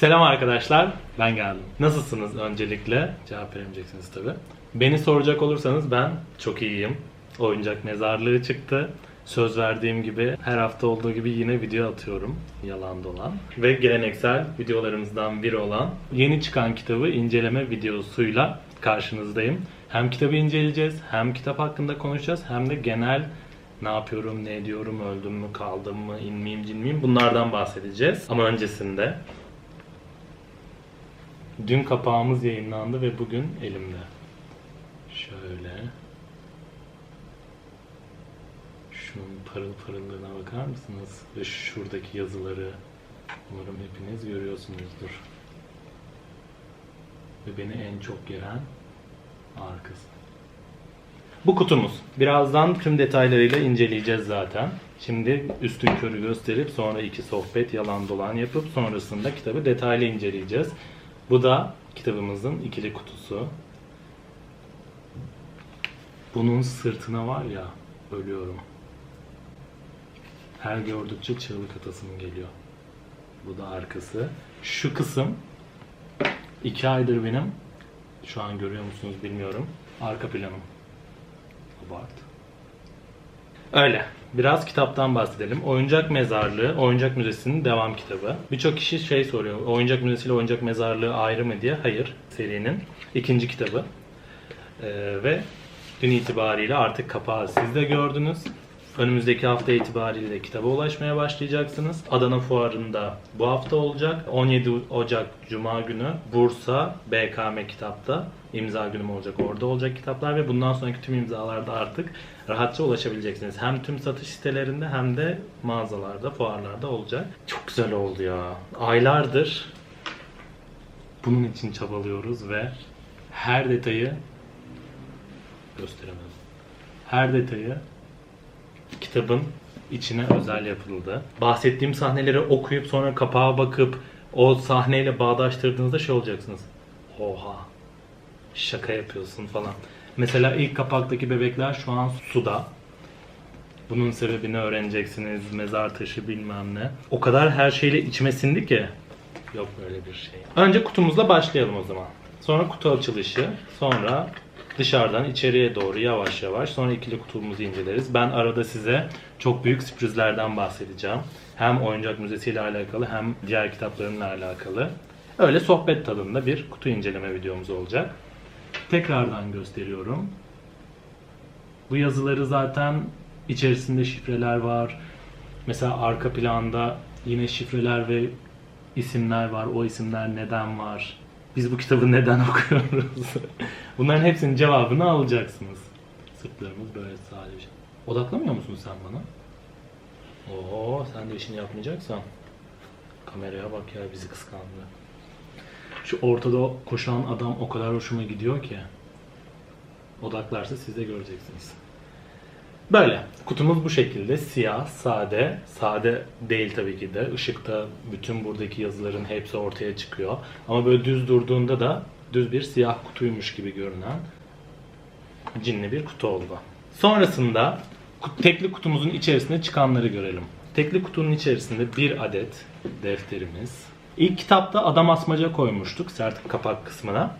Selam arkadaşlar, ben geldim. Nasılsınız öncelikle? Cevap veremeyeceksiniz tabi. Beni soracak olursanız ben çok iyiyim. Oyuncak mezarlığı çıktı. Söz verdiğim gibi her hafta olduğu gibi yine video atıyorum. Yalan dolan. Ve geleneksel videolarımızdan biri olan yeni çıkan kitabı inceleme videosuyla karşınızdayım. Hem kitabı inceleyeceğiz, hem kitap hakkında konuşacağız, hem de genel ne yapıyorum, ne ediyorum, öldüm mü, kaldım mı, in miyim, cin miyim bunlardan bahsedeceğiz. Ama öncesinde dün kapağımız yayınlandı ve bugün elimde. Şöyle. Şunun parıl parıllığına bakar mısınız? Ve şuradaki yazıları umarım hepiniz görüyorsunuzdur. Ve beni en çok gelen arkası. Bu kutumuz. Birazdan tüm detaylarıyla inceleyeceğiz zaten. Şimdi üstün körü gösterip sonra iki sohbet yalan dolan yapıp sonrasında kitabı detaylı inceleyeceğiz. Bu da kitabımızın ikili kutusu. Bunun sırtına var ya ölüyorum. Her gördükçe çığlık atasım geliyor. Bu da arkası. Şu kısım iki aydır benim şu an görüyor musunuz bilmiyorum. Arka planım. Abart. Öyle. Biraz kitaptan bahsedelim. Oyuncak Mezarlığı, Oyuncak Müzesi'nin devam kitabı. Birçok kişi şey soruyor. Oyuncak Müzesi ile Oyuncak Mezarlığı ayrı mı diye. Hayır. Serinin ikinci kitabı. Ee, ve dün itibariyle artık kapağı siz de gördünüz. Önümüzdeki hafta itibariyle de kitaba ulaşmaya başlayacaksınız. Adana Fuarı'nda bu hafta olacak. 17 Ocak Cuma günü Bursa BKM kitapta imza günüm olacak. Orada olacak kitaplar ve bundan sonraki tüm imzalarda artık rahatça ulaşabileceksiniz. Hem tüm satış sitelerinde hem de mağazalarda, fuarlarda olacak. Çok güzel oldu ya. Aylardır bunun için çabalıyoruz ve her detayı gösteremedim. Her detayı kitabın içine özel yapıldı. Bahsettiğim sahneleri okuyup sonra kapağa bakıp o sahneyle bağdaştırdığınızda şey olacaksınız. Oha. Şaka yapıyorsun falan. Mesela ilk kapaktaki bebekler şu an suda. Bunun sebebini öğreneceksiniz. Mezar taşı bilmem ne. O kadar her şeyle içime sindi ki. Yok böyle bir şey. Önce kutumuzla başlayalım o zaman. Sonra kutu açılışı. Sonra dışarıdan içeriye doğru yavaş yavaş sonra ikili kutumuzu inceleriz. Ben arada size çok büyük sürprizlerden bahsedeceğim. Hem oyuncak müzesi ile alakalı hem diğer kitaplarımla alakalı. Öyle sohbet tadında bir kutu inceleme videomuz olacak. Tekrardan gösteriyorum. Bu yazıları zaten içerisinde şifreler var. Mesela arka planda yine şifreler ve isimler var. O isimler neden var? Biz bu kitabı neden okuyoruz? Bunların hepsinin cevabını alacaksınız. Sırtlarımız böyle sadece. Odaklamıyor musun sen bana? Oo, sen de işini yapmayacaksan. Kameraya bak ya bizi kıskandı. Şu ortada koşan adam o kadar hoşuma gidiyor ki. Odaklarsa siz de göreceksiniz. Böyle. Kutumuz bu şekilde. Siyah, sade. Sade değil tabii ki de. Işıkta bütün buradaki yazıların hepsi ortaya çıkıyor. Ama böyle düz durduğunda da düz bir siyah kutuymuş gibi görünen cinli bir kutu oldu. Sonrasında tekli kutumuzun içerisinde çıkanları görelim. Tekli kutunun içerisinde bir adet defterimiz. İlk kitapta adam asmaca koymuştuk sert kapak kısmına.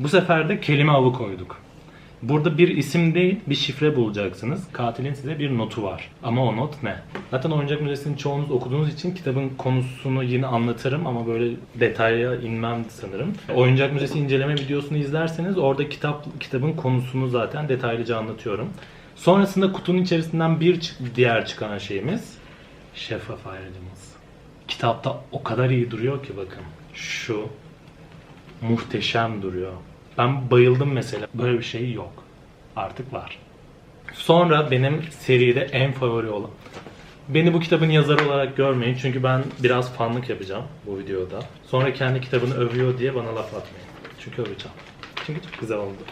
Bu sefer de kelime avı koyduk. Burada bir isim değil bir şifre bulacaksınız. Katilin size bir notu var. Ama o not ne? Zaten Oyuncak Müzesi'ni çoğunuz okuduğunuz için kitabın konusunu yine anlatırım ama böyle detaya inmem sanırım. Oyuncak Müzesi inceleme videosunu izlerseniz orada kitap kitabın konusunu zaten detaylıca anlatıyorum. Sonrasında kutunun içerisinden bir diğer çıkan şeyimiz şeffaf ayrıcımız. Kitapta o kadar iyi duruyor ki bakın. Şu muhteşem duruyor. Ben bayıldım mesela. Böyle bir şey yok. Artık var. Sonra benim seride en favori olan. Beni bu kitabın yazarı olarak görmeyin çünkü ben biraz fanlık yapacağım bu videoda. Sonra kendi kitabını övüyor diye bana laf atmayın. Çünkü öveceğim. Çünkü çok güzel oldu.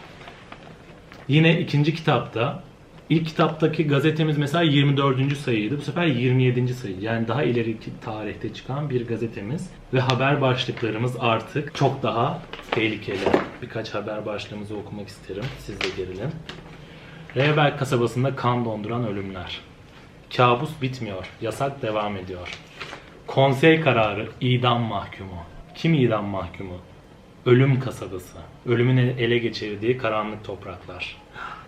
Yine ikinci kitapta ilk kitaptaki gazetemiz mesela 24. sayıydı. Bu sefer 27. sayı. Yani daha ileriki tarihte çıkan bir gazetemiz. Ve haber başlıklarımız artık çok daha tehlikeli. Birkaç haber başlığımızı okumak isterim. Siz de gerilin. Rehberg kasabasında kan donduran ölümler. Kabus bitmiyor. Yasak devam ediyor. Konsey kararı idam mahkumu. Kim idam mahkumu? Ölüm kasabası. Ölümün ele geçirdiği karanlık topraklar.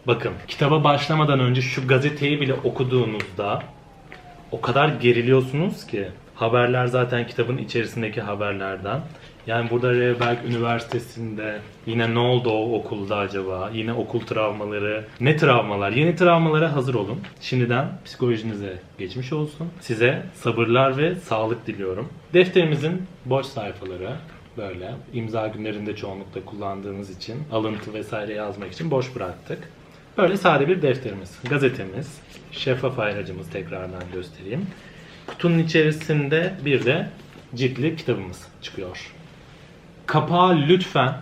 Bakın kitaba başlamadan önce şu gazeteyi bile okuduğunuzda o kadar geriliyorsunuz ki haberler zaten kitabın içerisindeki haberlerden. Yani burada Revberg Üniversitesi'nde yine ne oldu o okulda acaba? Yine okul travmaları. Ne travmalar? Yeni travmalara hazır olun. Şimdiden psikolojinize geçmiş olsun. Size sabırlar ve sağlık diliyorum. Defterimizin boş sayfaları böyle imza günlerinde çoğunlukla kullandığınız için alıntı vesaire yazmak için boş bıraktık. Böyle sade bir defterimiz, gazetemiz, şeffaf ayracımız tekrardan göstereyim. Kutunun içerisinde bir de ciltli kitabımız çıkıyor. Kapağı lütfen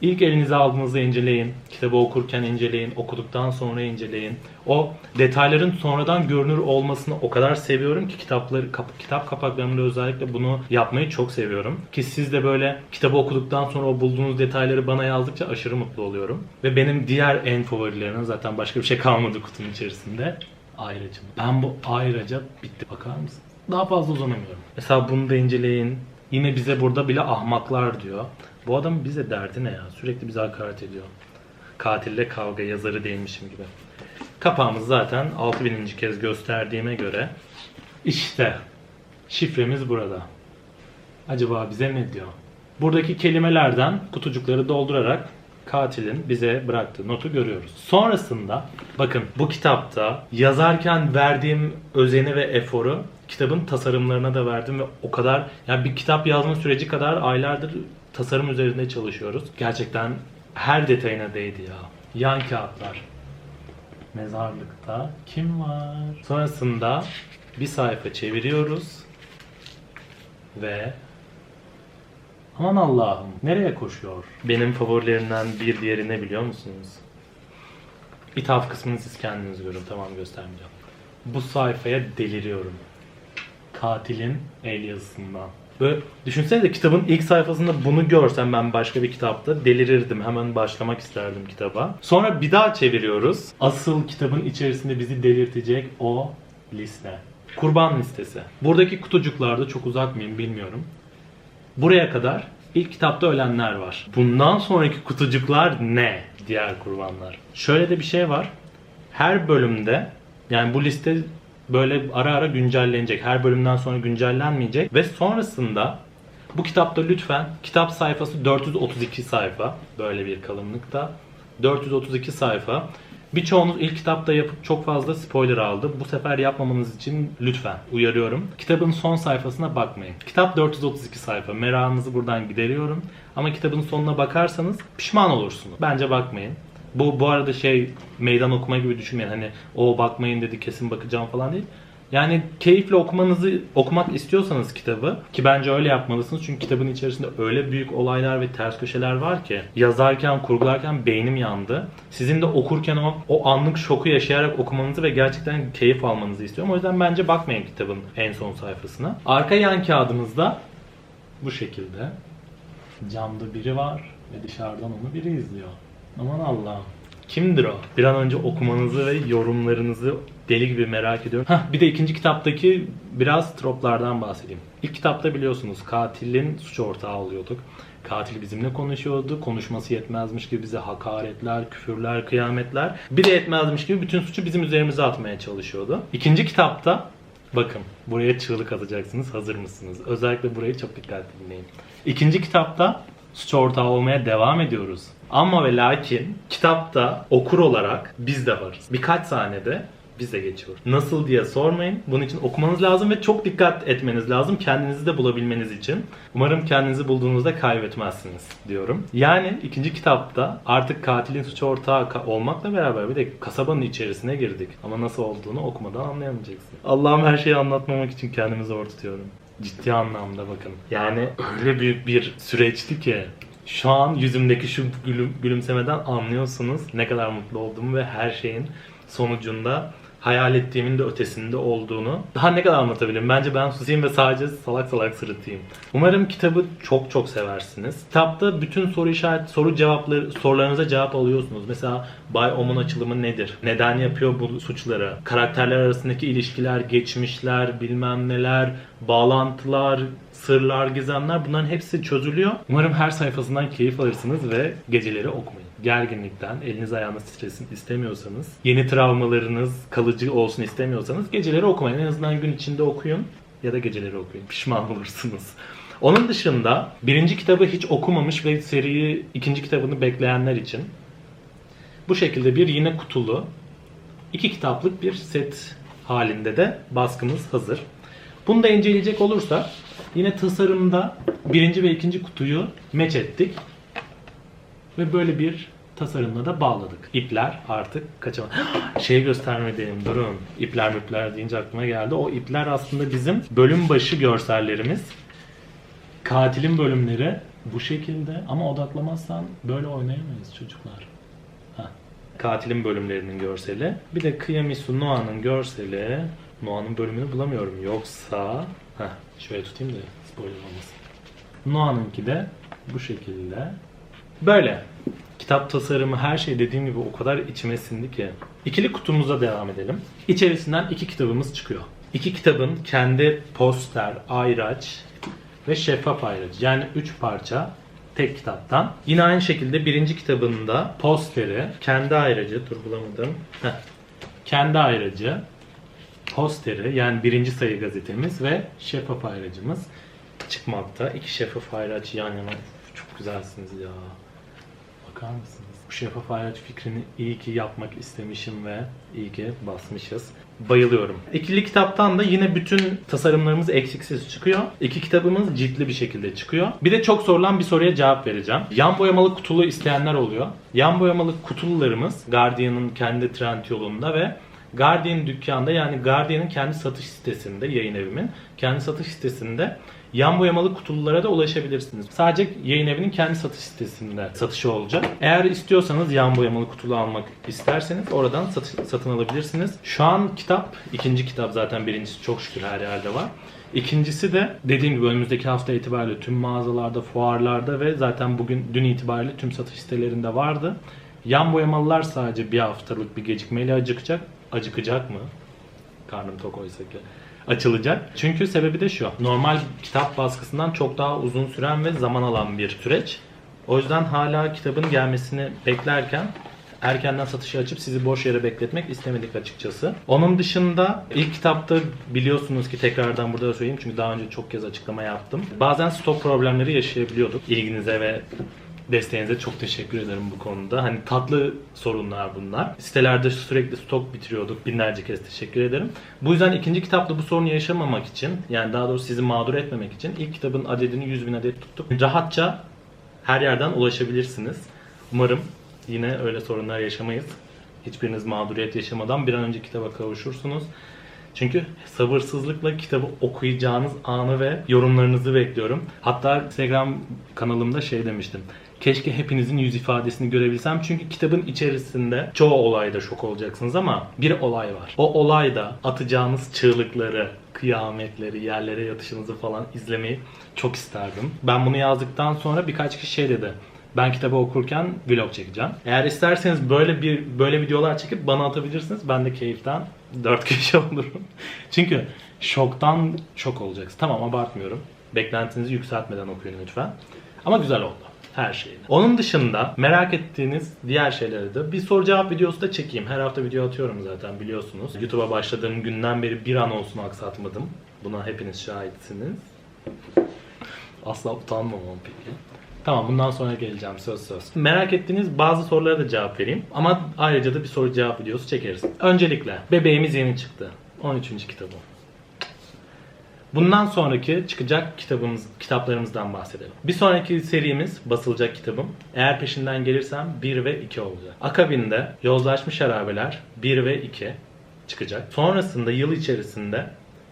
ilk elinize aldığınızda inceleyin. Kitabı okurken inceleyin, okuduktan sonra inceleyin. O detayların sonradan görünür olmasını o kadar seviyorum ki kitapları kap- kitap kapaklarında özellikle bunu yapmayı çok seviyorum. Ki siz de böyle kitabı okuduktan sonra o bulduğunuz detayları bana yazdıkça aşırı mutlu oluyorum. Ve benim diğer en favorilerim zaten başka bir şey kalmadı kutunun içerisinde. Ayracım. Ben bu ayraca bitti bakar mısın? Daha fazla uzanamıyorum. Mesela bunu da inceleyin. Yine bize burada bile ahmaklar diyor. Bu adamın bize derdi ne ya? Sürekli bize hakaret ediyor. Katille kavga yazarı değilmişim gibi. Kapağımız zaten 6000. kez gösterdiğime göre işte şifremiz burada. Acaba bize ne diyor? Buradaki kelimelerden kutucukları doldurarak katilin bize bıraktığı notu görüyoruz. Sonrasında bakın bu kitapta yazarken verdiğim özeni ve eforu kitabın tasarımlarına da verdim ve o kadar yani bir kitap yazma süreci kadar aylardır tasarım üzerinde çalışıyoruz. Gerçekten her detayına değdi ya. Yan kağıtlar. Mezarlıkta kim var? Sonrasında bir sayfa çeviriyoruz ve Aman Allah'ım nereye koşuyor? Benim favorilerimden bir diğeri ne biliyor musunuz? İthaf kısmını siz kendiniz görün tamam göstermeyeceğim. Bu sayfaya deliriyorum. Katilin el yazısından. Böyle düşünsenize kitabın ilk sayfasında bunu görsem ben başka bir kitapta delirirdim. Hemen başlamak isterdim kitaba. Sonra bir daha çeviriyoruz. Asıl kitabın içerisinde bizi delirtecek o liste. Kurban listesi. Buradaki kutucuklarda çok uzak mıyım bilmiyorum. Buraya kadar ilk kitapta ölenler var. Bundan sonraki kutucuklar ne? Diğer kurbanlar. Şöyle de bir şey var. Her bölümde yani bu liste böyle ara ara güncellenecek. Her bölümden sonra güncellenmeyecek ve sonrasında bu kitapta lütfen kitap sayfası 432 sayfa böyle bir kalınlıkta 432 sayfa. Birçoğunuz ilk kitapta yapıp çok fazla spoiler aldı. Bu sefer yapmamanız için lütfen uyarıyorum. Kitabın son sayfasına bakmayın. Kitap 432 sayfa. Merakınızı buradan gideriyorum. Ama kitabın sonuna bakarsanız pişman olursunuz. Bence bakmayın. Bu bu arada şey meydan okuma gibi düşünmeyin. Hani o bakmayın dedi kesin bakacağım falan değil. Yani keyifle okumanızı okumak istiyorsanız kitabı ki bence öyle yapmalısınız çünkü kitabın içerisinde öyle büyük olaylar ve ters köşeler var ki yazarken kurgularken beynim yandı. Sizin de okurken o, o anlık şoku yaşayarak okumanızı ve gerçekten keyif almanızı istiyorum. O yüzden bence bakmayın kitabın en son sayfasına. Arka yan kağıdımızda bu şekilde camda biri var ve dışarıdan onu biri izliyor. Aman Allah'ım. Kimdir o? Bir an önce okumanızı ve yorumlarınızı deli gibi merak ediyorum. Hah, bir de ikinci kitaptaki biraz troplardan bahsedeyim. İlk kitapta biliyorsunuz katilin suç ortağı oluyorduk. Katil bizimle konuşuyordu. Konuşması yetmezmiş gibi bize hakaretler, küfürler, kıyametler. Bir de yetmezmiş gibi bütün suçu bizim üzerimize atmaya çalışıyordu. İkinci kitapta bakın buraya çığlık atacaksınız. Hazır mısınız? Özellikle burayı çok dikkatli dinleyin. İkinci kitapta suç ortağı olmaya devam ediyoruz. Ama ve lakin kitapta okur olarak biz de varız. Birkaç sahnede biz de geçiyoruz. Nasıl diye sormayın. Bunun için okumanız lazım ve çok dikkat etmeniz lazım kendinizi de bulabilmeniz için. Umarım kendinizi bulduğunuzda kaybetmezsiniz diyorum. Yani ikinci kitapta artık katilin suç ortağı olmakla beraber bir de kasabanın içerisine girdik. Ama nasıl olduğunu okumadan anlayamayacaksın. Allah'ım her şeyi anlatmamak için kendimi zor tutuyorum. Ciddi anlamda bakın. Yani öyle büyük bir süreçti ki şu an yüzümdeki şu gülüm, gülümsemeden anlıyorsunuz ne kadar mutlu olduğumu ve her şeyin sonucunda hayal ettiğimin de ötesinde olduğunu. Daha ne kadar anlatabilirim? Bence ben susayım ve sadece salak salak sırıtayım. Umarım kitabı çok çok seversiniz. Kitapta bütün soru işaret, soru cevapları, sorularınıza cevap alıyorsunuz. Mesela Bay Om'un açılımı nedir? Neden yapıyor bu suçları? Karakterler arasındaki ilişkiler, geçmişler, bilmem neler, bağlantılar, sırlar, gizemler bunların hepsi çözülüyor. Umarım her sayfasından keyif alırsınız ve geceleri okumayın. Gerginlikten, eliniz ayağınız titresin istemiyorsanız, yeni travmalarınız kalıcı olsun istemiyorsanız geceleri okumayın. En azından gün içinde okuyun ya da geceleri okuyun. Pişman olursunuz. Onun dışında birinci kitabı hiç okumamış ve seriyi ikinci kitabını bekleyenler için bu şekilde bir yine kutulu iki kitaplık bir set halinde de baskımız hazır. Bunu da inceleyecek olursa yine tasarımda birinci ve ikinci kutuyu meç ettik. Ve böyle bir tasarımla da bağladık. İpler artık kaçamaz. şey göstermedim durun. İpler müpler deyince aklıma geldi. O ipler aslında bizim bölüm başı görsellerimiz. Katilin bölümleri bu şekilde ama odaklamazsan böyle oynayamayız çocuklar. Heh. Katilin bölümlerinin görseli. Bir de Kıyamisu Noah'nın görseli. Noah'nın bölümünü bulamıyorum. Yoksa... Heh, şöyle tutayım da spoiler olmasın. Noah'nınki de bu şekilde. Böyle. Kitap tasarımı her şey dediğim gibi o kadar içime sindi ki. İkili kutumuza devam edelim. İçerisinden iki kitabımız çıkıyor. İki kitabın kendi poster, ayraç ve şeffaf ayraç. Yani üç parça tek kitaptan. Yine aynı şekilde birinci kitabında posteri, kendi ayracı, dur bulamadım. Heh. Kendi ayracı, posteri yani birinci sayı gazetemiz ve şeffaf ayracımız çıkmakta. İki şeffaf ayraç yan yana. Çok güzelsiniz ya. Bakar mısınız? Bu şeffaf ayraç fikrini iyi ki yapmak istemişim ve iyi ki basmışız. Bayılıyorum. İkili kitaptan da yine bütün tasarımlarımız eksiksiz çıkıyor. İki kitabımız ciltli bir şekilde çıkıyor. Bir de çok sorulan bir soruya cevap vereceğim. Yan boyamalı kutulu isteyenler oluyor. Yan boyamalı kutulularımız Guardian'ın kendi trend yolunda ve Guardian dükkanda yani Guardian'ın kendi satış sitesinde yayın evimin kendi satış sitesinde yan boyamalı kutululara da ulaşabilirsiniz. Sadece yayın evinin kendi satış sitesinde satışı olacak. Eğer istiyorsanız yan boyamalı kutulu almak isterseniz oradan satış- satın alabilirsiniz. Şu an kitap, ikinci kitap zaten birincisi çok şükür her yerde var. İkincisi de dediğim gibi önümüzdeki hafta itibariyle tüm mağazalarda, fuarlarda ve zaten bugün dün itibariyle tüm satış sitelerinde vardı. Yan boyamalılar sadece bir haftalık bir gecikmeyle acıkacak. Acıkacak mı? Karnım tok oysa ki. Açılacak. Çünkü sebebi de şu. Normal kitap baskısından çok daha uzun süren ve zaman alan bir süreç. O yüzden hala kitabın gelmesini beklerken erkenden satışı açıp sizi boş yere bekletmek istemedik açıkçası. Onun dışında ilk kitapta biliyorsunuz ki tekrardan burada da söyleyeyim çünkü daha önce çok kez açıklama yaptım. Bazen stok problemleri yaşayabiliyorduk. İlginize ve desteğinize çok teşekkür ederim bu konuda. Hani tatlı sorunlar bunlar. Sitelerde sürekli stok bitiriyorduk. Binlerce kez teşekkür ederim. Bu yüzden ikinci kitapta bu sorunu yaşamamak için yani daha doğrusu sizi mağdur etmemek için ilk kitabın adedini 100 bin adet tuttuk. Rahatça her yerden ulaşabilirsiniz. Umarım yine öyle sorunlar yaşamayız. Hiçbiriniz mağduriyet yaşamadan bir an önce kitaba kavuşursunuz. Çünkü sabırsızlıkla kitabı okuyacağınız anı ve yorumlarınızı bekliyorum. Hatta Instagram kanalımda şey demiştim. Keşke hepinizin yüz ifadesini görebilsem. Çünkü kitabın içerisinde çoğu olayda şok olacaksınız ama bir olay var. O olayda atacağınız çığlıkları, kıyametleri, yerlere yatışınızı falan izlemeyi çok isterdim. Ben bunu yazdıktan sonra birkaç kişi şey dedi. Ben kitabı okurken vlog çekeceğim. Eğer isterseniz böyle bir böyle videolar çekip bana atabilirsiniz. Ben de keyiften 4 kişi olurum. Çünkü şoktan şok olacaksınız. Tamam abartmıyorum. Beklentinizi yükseltmeden okuyun lütfen. Ama güzel oldu her şeyini. Onun dışında merak ettiğiniz diğer şeyleri de bir soru cevap videosu da çekeyim. Her hafta video atıyorum zaten biliyorsunuz. YouTube'a başladığım günden beri bir an olsun aksatmadım. Buna hepiniz şahitsiniz. Asla utanmamam peki. Tamam bundan sonra geleceğim söz söz. Merak ettiğiniz bazı sorulara da cevap vereyim. Ama ayrıca da bir soru cevap videosu çekeriz. Öncelikle bebeğimiz yeni çıktı. 13. kitabı. Bundan sonraki çıkacak kitabımız, kitaplarımızdan bahsedelim. Bir sonraki serimiz basılacak kitabım. Eğer peşinden gelirsem 1 ve 2 olacak. Akabinde Yozlaşmış Harabeler 1 ve 2 çıkacak. Sonrasında yıl içerisinde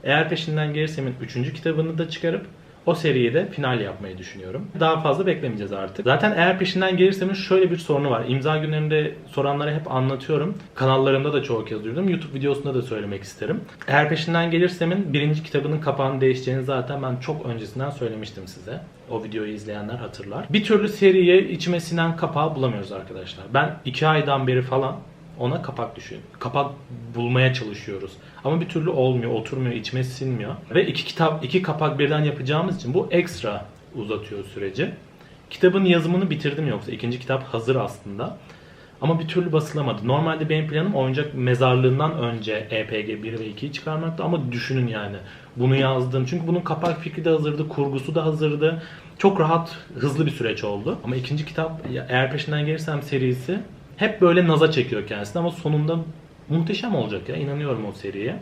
eğer peşinden gelirsem 3. kitabını da çıkarıp o seriyi de final yapmayı düşünüyorum. Daha fazla beklemeyeceğiz artık. Zaten eğer peşinden gelirsem şöyle bir sorunu var. İmza günlerinde soranlara hep anlatıyorum. Kanallarımda da çoğu kez duydum. YouTube videosunda da söylemek isterim. Eğer peşinden gelirsemin birinci kitabının kapağını değişeceğini zaten ben çok öncesinden söylemiştim size. O videoyu izleyenler hatırlar. Bir türlü seriye içime sinen kapağı bulamıyoruz arkadaşlar. Ben iki aydan beri falan ona kapak düşün. Kapak bulmaya çalışıyoruz. Ama bir türlü olmuyor, oturmuyor, içime sinmiyor. Ve iki kitap, iki kapak birden yapacağımız için bu ekstra uzatıyor süreci. Kitabın yazımını bitirdim yoksa ikinci kitap hazır aslında. Ama bir türlü basılamadı. Normalde benim planım oyuncak mezarlığından önce EPG 1 ve 2'yi çıkarmaktı ama düşünün yani. Bunu yazdım. Çünkü bunun kapak fikri de hazırdı, kurgusu da hazırdı. Çok rahat, hızlı bir süreç oldu. Ama ikinci kitap eğer peşinden gelirsem serisi hep böyle naza çekiyor kendisini ama sonunda muhteşem olacak ya. İnanıyorum o seriye.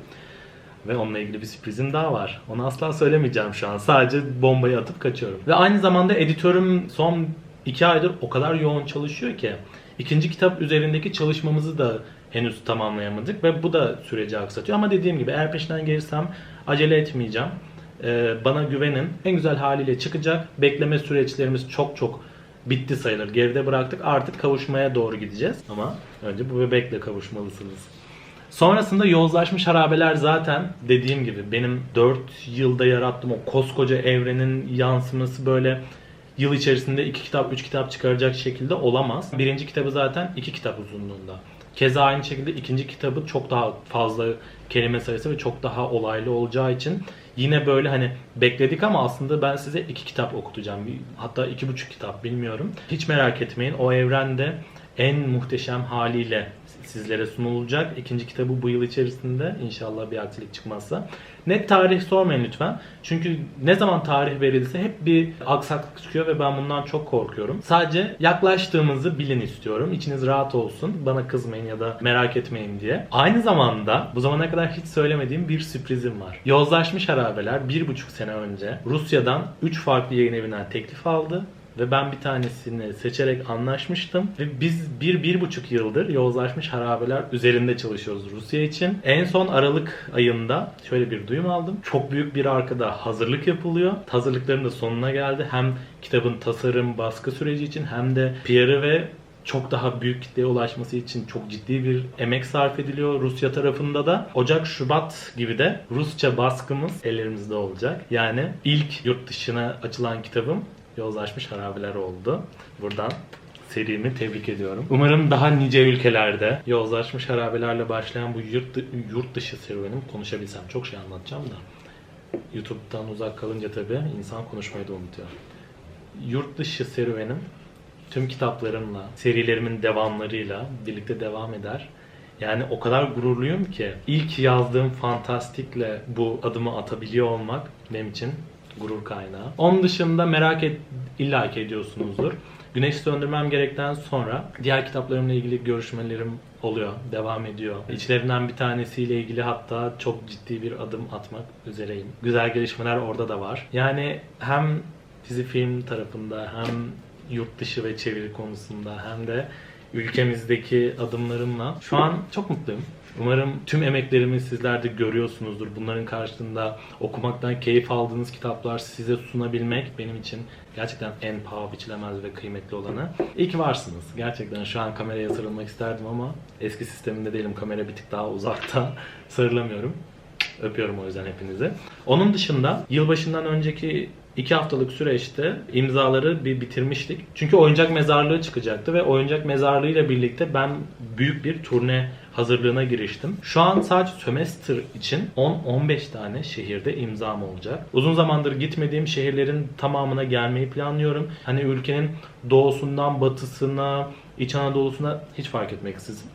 Ve onunla ilgili bir sürprizim daha var. Onu asla söylemeyeceğim şu an. Sadece bombayı atıp kaçıyorum. Ve aynı zamanda editörüm son iki aydır o kadar yoğun çalışıyor ki ikinci kitap üzerindeki çalışmamızı da henüz tamamlayamadık ve bu da süreci aksatıyor. Ama dediğim gibi eğer peşinden gelirsem acele etmeyeceğim. Ee, bana güvenin. En güzel haliyle çıkacak. Bekleme süreçlerimiz çok çok bitti sayılır. Geride bıraktık. Artık kavuşmaya doğru gideceğiz. Ama önce bu bebekle kavuşmalısınız. Sonrasında yozlaşmış harabeler zaten dediğim gibi benim 4 yılda yarattığım o koskoca evrenin yansıması böyle yıl içerisinde 2 kitap 3 kitap çıkaracak şekilde olamaz. Birinci kitabı zaten 2 kitap uzunluğunda. Keza aynı şekilde ikinci kitabı çok daha fazla kelime sayısı ve çok daha olaylı olacağı için yine böyle hani bekledik ama aslında ben size iki kitap okutacağım. Hatta iki buçuk kitap bilmiyorum. Hiç merak etmeyin o evrende en muhteşem haliyle sizlere sunulacak. İkinci kitabı bu yıl içerisinde inşallah bir aksilik çıkmazsa. Net tarih sormayın lütfen. Çünkü ne zaman tarih verilse hep bir aksaklık çıkıyor ve ben bundan çok korkuyorum. Sadece yaklaştığımızı bilin istiyorum. İçiniz rahat olsun. Bana kızmayın ya da merak etmeyin diye. Aynı zamanda bu zamana kadar hiç söylemediğim bir sürprizim var. Yozlaşmış Harabeler bir buçuk sene önce Rusya'dan 3 farklı yayın evinden teklif aldı ve ben bir tanesini seçerek anlaşmıştım. Ve biz bir, bir buçuk yıldır yozlaşmış harabeler üzerinde çalışıyoruz Rusya için. En son Aralık ayında şöyle bir duyum aldım. Çok büyük bir arkada hazırlık yapılıyor. Hazırlıkların da sonuna geldi. Hem kitabın tasarım, baskı süreci için hem de PR'ı ve çok daha büyük kitleye ulaşması için çok ciddi bir emek sarf ediliyor Rusya tarafında da. Ocak, Şubat gibi de Rusça baskımız ellerimizde olacak. Yani ilk yurt dışına açılan kitabım Yozlaşmış Harabeler oldu. Buradan serimi tebrik ediyorum. Umarım daha nice ülkelerde yozlaşmış harabelerle başlayan bu yurt, yurt dışı serüvenim konuşabilsem. Çok şey anlatacağım da. YouTube'dan uzak kalınca tabii insan konuşmayı da unutuyor. Yurt dışı serüvenim tüm kitaplarımla, serilerimin devamlarıyla birlikte devam eder. Yani o kadar gururluyum ki ilk yazdığım fantastikle bu adımı atabiliyor olmak benim için gurur kaynağı. Onun dışında merak et, illaki ediyorsunuzdur. Güneş söndürmem gerekten sonra diğer kitaplarımla ilgili görüşmelerim oluyor, devam ediyor. İçlerinden bir tanesiyle ilgili hatta çok ciddi bir adım atmak üzereyim. Güzel gelişmeler orada da var. Yani hem dizi film tarafında hem yurt dışı ve çeviri konusunda hem de ülkemizdeki adımlarımla şu an çok mutluyum. Umarım tüm emeklerimi sizler de görüyorsunuzdur. Bunların karşılığında okumaktan keyif aldığınız kitaplar size sunabilmek benim için gerçekten en paha biçilemez ve kıymetli olanı. İyi ki varsınız. Gerçekten şu an kameraya sarılmak isterdim ama eski sisteminde değilim. Kamera bir tık daha uzakta. Sarılamıyorum. Öpüyorum o yüzden hepinizi. Onun dışında yılbaşından önceki iki haftalık süreçte imzaları bir bitirmiştik. Çünkü oyuncak mezarlığı çıkacaktı ve oyuncak mezarlığıyla birlikte ben büyük bir turne hazırlığına giriştim. Şu an sadece sömestr için 10-15 tane şehirde imzam olacak. Uzun zamandır gitmediğim şehirlerin tamamına gelmeyi planlıyorum. Hani ülkenin doğusundan batısına, İç Anadolu'suna hiç fark etmeksizin.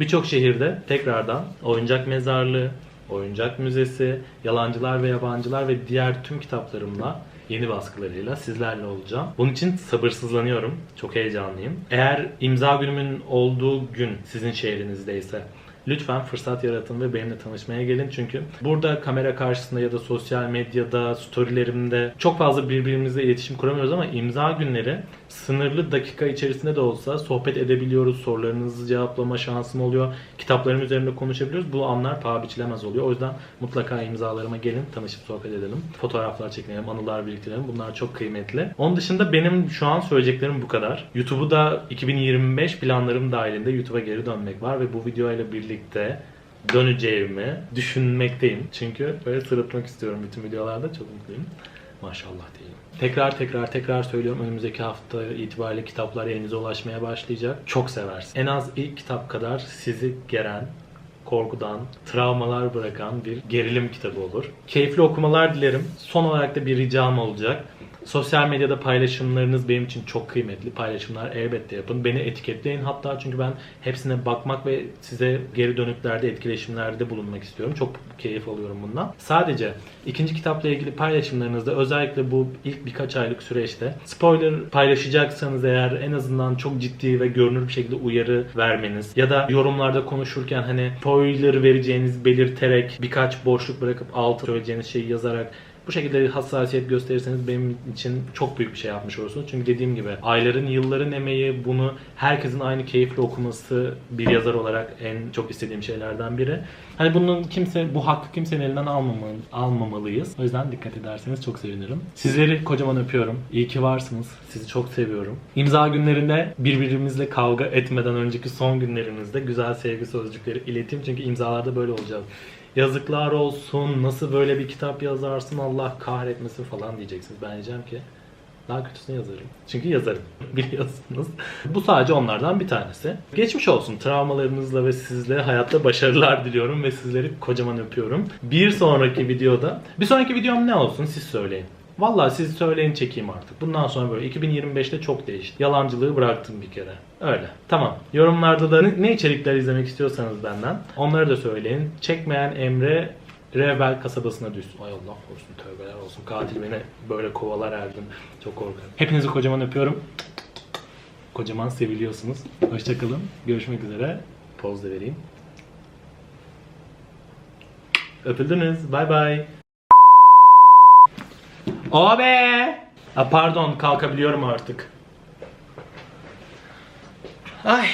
Birçok şehirde tekrardan oyuncak mezarlığı, oyuncak müzesi, yalancılar ve yabancılar ve diğer tüm kitaplarımla yeni baskılarıyla sizlerle olacağım. Bunun için sabırsızlanıyorum. Çok heyecanlıyım. Eğer imza günümün olduğu gün sizin şehrinizdeyse Lütfen fırsat yaratın ve benimle tanışmaya gelin çünkü burada kamera karşısında ya da sosyal medyada, storylerimde çok fazla birbirimizle iletişim kuramıyoruz ama imza günleri sınırlı dakika içerisinde de olsa sohbet edebiliyoruz. Sorularınızı cevaplama şansım oluyor. Kitaplarım üzerinde konuşabiliyoruz. Bu anlar paha biçilemez oluyor. O yüzden mutlaka imzalarıma gelin, tanışıp sohbet edelim. Fotoğraflar çekelim, anılar biriktirelim. Bunlar çok kıymetli. Onun dışında benim şu an söyleyeceklerim bu kadar. YouTube'u da 2025 planlarım dahilinde YouTube'a geri dönmek var ve bu videoyla birlikte döneceğimi düşünmekteyim. Çünkü böyle sırıtmak istiyorum bütün videolarda. Çok mutluyum. Maşallah diyelim. Tekrar tekrar tekrar söylüyorum önümüzdeki hafta itibariyle kitaplar elinize ulaşmaya başlayacak. Çok seversiniz. En az ilk kitap kadar sizi geren, korkudan, travmalar bırakan bir gerilim kitabı olur. Keyifli okumalar dilerim. Son olarak da bir ricam olacak. Sosyal medyada paylaşımlarınız benim için çok kıymetli. Paylaşımlar elbette yapın. Beni etiketleyin hatta çünkü ben hepsine bakmak ve size geri dönüklerde, etkileşimlerde bulunmak istiyorum. Çok keyif alıyorum bundan. Sadece ikinci kitapla ilgili paylaşımlarınızda özellikle bu ilk birkaç aylık süreçte spoiler paylaşacaksanız eğer en azından çok ciddi ve görünür bir şekilde uyarı vermeniz ya da yorumlarda konuşurken hani spoiler vereceğiniz belirterek birkaç boşluk bırakıp altı söyleyeceğiniz şeyi yazarak bu şekilde hassasiyet gösterirseniz benim için çok büyük bir şey yapmış olursunuz. Çünkü dediğim gibi ayların, yılların emeği bunu herkesin aynı keyifle okuması bir yazar olarak en çok istediğim şeylerden biri. Hani bunun kimse bu hakkı kimsenin elinden almamalı, almamalıyız. O yüzden dikkat ederseniz çok sevinirim. Sizleri kocaman öpüyorum. İyi ki varsınız. Sizi çok seviyorum. İmza günlerinde birbirimizle kavga etmeden önceki son günlerimizde güzel sevgi sözcükleri ileteyim. Çünkü imzalarda böyle olacağız. Yazıklar olsun, nasıl böyle bir kitap yazarsın, Allah kahretmesin falan diyeceksiniz. Ben diyeceğim ki daha kötüsünü yazarım. Çünkü yazarım biliyorsunuz. Bu sadece onlardan bir tanesi. Geçmiş olsun travmalarınızla ve sizle hayatta başarılar diliyorum ve sizleri kocaman öpüyorum. Bir sonraki videoda, bir sonraki videom ne olsun siz söyleyin. Vallahi siz söyleyin çekeyim artık. Bundan sonra böyle 2025'te çok değişti. Yalancılığı bıraktım bir kere. Öyle. Tamam. Yorumlarda da ne içerikler izlemek istiyorsanız benden onları da söyleyin. Çekmeyen Emre Rebel kasabasına düşsün. Ay Allah korusun tövbeler olsun. Katil beni böyle kovalar gün. Çok korkarım. Hepinizi kocaman öpüyorum. Kocaman seviliyorsunuz. Hoşçakalın. Görüşmek üzere. Poz da vereyim. Öpüldünüz. Bay bay. Ha, pardon kalkabiliyorum artık. Ay